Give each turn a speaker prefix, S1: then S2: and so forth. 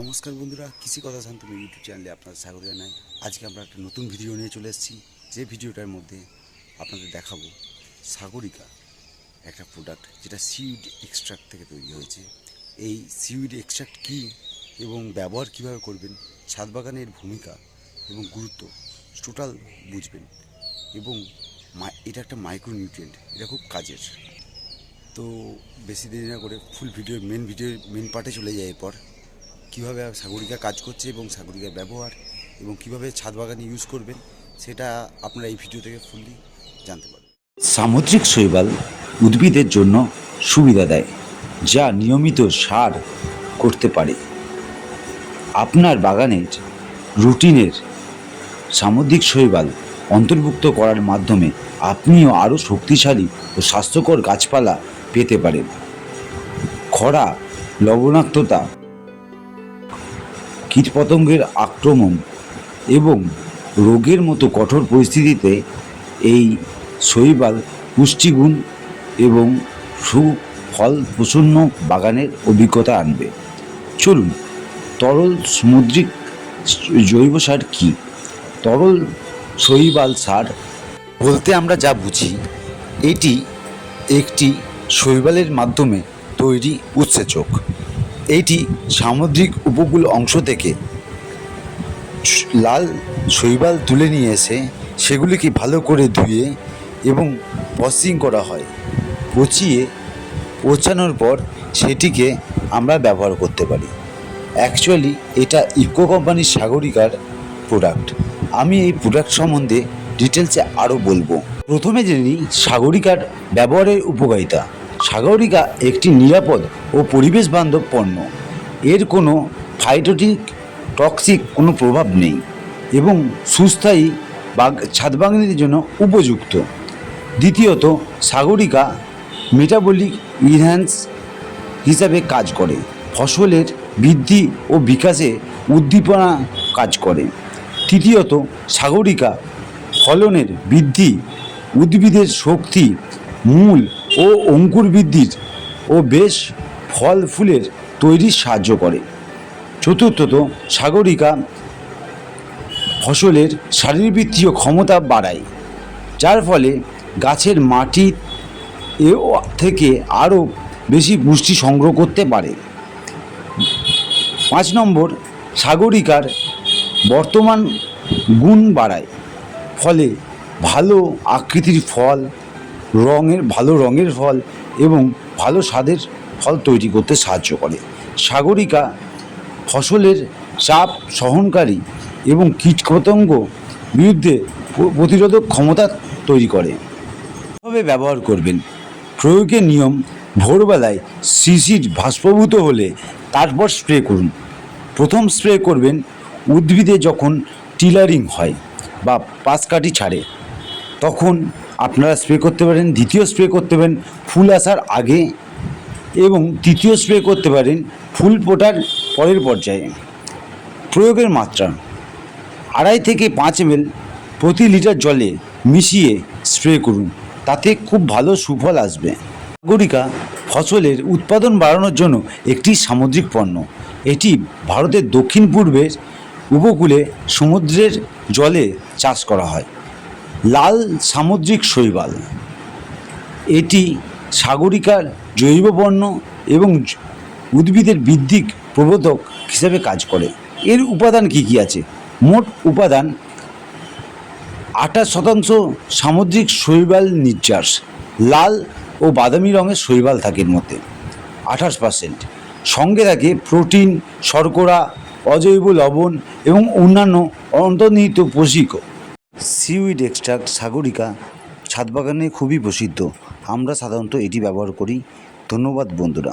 S1: নমস্কার বন্ধুরা কৃষি কথা শান্তনু ইউটিউব চ্যানেলে আপনাদের স্বাগত জানাই। আজকে আমরা একটা নতুন ভিডিও নিয়ে চলে এসেছি। যে ভিডিওটার মধ্যে আপনাদের দেখাবো সাগরিকা, একটা প্রোডাক্ট যেটা সিউড এক্সট্রাক্ট থেকে তৈরি হয়েছে। এই সিউড এক্সট্রাক্ট কী এবং ব্যবহার কীভাবে করবেন, ছাদ বাগানের ভূমিকা এবং গুরুত্ব টোটাল বুঝবেন এবং এটা একটা মাইক্রো নিউট্রিয়েন্ট এটা খুব কাজের। তো বেশি দেরি না করে full video main video main পার্টে চলে যায় এরপর। কীভাবে সাগরিকা কাজ করছে এবং সাগরিকার ব্যবহার এবং কীভাবে ছাদ বাগানে ইউজ করবেন, সেটা আপনারা এই ভিডিও থেকে ফুললি জানতে পারবেন।
S2: সামুদ্রিক শৈবাল উদ্ভিদের জন্য সুবিধা দেয়, যা নিয়মিত সার করতে পারে। আপনার বাগানের রুটিনের সামুদ্রিক শৈবাল অন্তর্ভুক্ত করার মাধ্যমে আপনিও আরও শক্তিশালী ও স্বাস্থ্যকর গাছপালা পেতে পারেন। খরা, লবণাক্ততা কীটপতঙ্গের আক্রমণ এবং রোগের মতো কঠোর পরিস্থিতিতে এই শৈবাল পুষ্টিগুণ এবং সুফল প্রসন্ন বাগানের অভিজ্ঞতা আনবে। চলুন, তরল সামুদ্রিক জৈব সার কী? তরল শৈবাল সার বলতে আমরা যা বুঝি, এটি একটি শৈবালের মাধ্যমে তৈরি উৎসেচক। এটি সামুদ্রিক উপকূল অংশ থেকে লাল শৈবাল তুলে নিয়ে এসে সেগুলিকে ভালো করে ধুয়ে এবং ওয়াশিং করা হয়। পচিয়ে পচানোর পর সেটিকে আমরা ব্যবহার করতে পারি। অ্যাকচুয়ালি এটা ইকো কোম্পানির সাগরিকার প্রোডাক্ট। আমি এই প্রোডাক্ট সম্বন্ধে ডিটেলসে আরও বলব। প্রথমে জেনে নিই সাগরিকার ব্যবহারের উপকারিতা। সাগরিকা একটি নিরাপদ ও পরিবেশ বান্ধব পণ্য। এর কোনো ফাইটোটিক টক্সিক কোনো প্রভাব নেই এবং সুস্থায়ী বাগ ছাদ বাগানের জন্য উপযুক্ত। দ্বিতীয়ত, সাগরিকা মেটাবলিক ইনহ্যান্স হিসাবে কাজ করে, ফসলের বৃদ্ধি ও বিকাশে উদ্দীপনা কাজ করে। তৃতীয়ত, সাগরিকা ফলনের বৃদ্ধি, উদ্ভিদের শক্তি, মূল ও অঙ্কুর বৃদ্ধির ও বেশ ফল ফুলের তৈরির সাহায্য করে। চতুর্থত, সাগরিকা ফসলের শারীরবৃত্তীয় ক্ষমতা বাড়ায়, যার ফলে গাছের মাটি এ থেকে আরও বেশি পুষ্টি সংগ্রহ করতে পারে। পাঁচ নম্বর, সাগরিকার বর্তমান গুণ বাড়ায়, ফলে ভালো আকৃতির ফল রঙের, ভালো রঙের ফল এবং ভালো স্বাদের ফল তৈরি করতে সাহায্য করে। সাগরিকা ফসলের চাপ সহনকারী এবং কীটপতঙ্গ বিরুদ্ধে প্রতিরোধক ক্ষমতা তৈরি করে। কীভাবে ব্যবহার করবেন। প্রয়োগের নিয়ম ভোরবেলায় শিশির বাষ্পভূত হলে তারপর স্প্রে করুন। প্রথম স্প্রে করবেন উদ্ভিদে যখন টিলারিং হয় বা পাশকাঠি ছাড়ে, তখন আপনারা স্প্রে করতে পারেন, দ্বিতীয় স্প্রে করতে পারেন, ফুল আসার আগে এবং তৃতীয় স্প্রে করতে পারেন, ফুল ফোটার পরের পর্যায়ে। প্রয়োগের মাত্রা, আড়াই থেকে পাঁচ এম প্রতি লিটার জলে মিশিয়ে স্প্রে করুন, তাতে খুব ভালো সুফল আসবে। নাগরিকা, ফসলের উৎপাদন বাড়ানোর জন্য একটি সামুদ্রিক পণ্য। এটি ভারতের দক্ষিণ পূর্বের উপকূলে সমুদ্রের জলে চাষ করা হয়। লাল সামুদ্রিক শৈবাল। এটি সাগরিকার জৈব পণ্য এবং উদ্ভিদের বৃদ্ধি প্রবোধক হিসেবে কাজ করে। এর উপাদান কি কি আছে? মোট উপাদান আঠাশ শতাংশ সামুদ্রিক শৈবাল নির্যাস। লাল ও বাদামি রঙের শৈবাল থাকে এর মধ্যে। আঠাশ পার্সেন্ট। সঙ্গে থাকে প্রোটিন, শর্করা, অজৈব লবণ এবং অন্যান্য অন্তর্নিহিত পোষিক সিউইড এক্সট্রাক্ট সাগরিকা ছাদ বাগানে খুবই প্রসিদ্ধ। আমরা সাধারণত এটি ব্যবহার করি। ধন্যবাদ বন্ধুরা।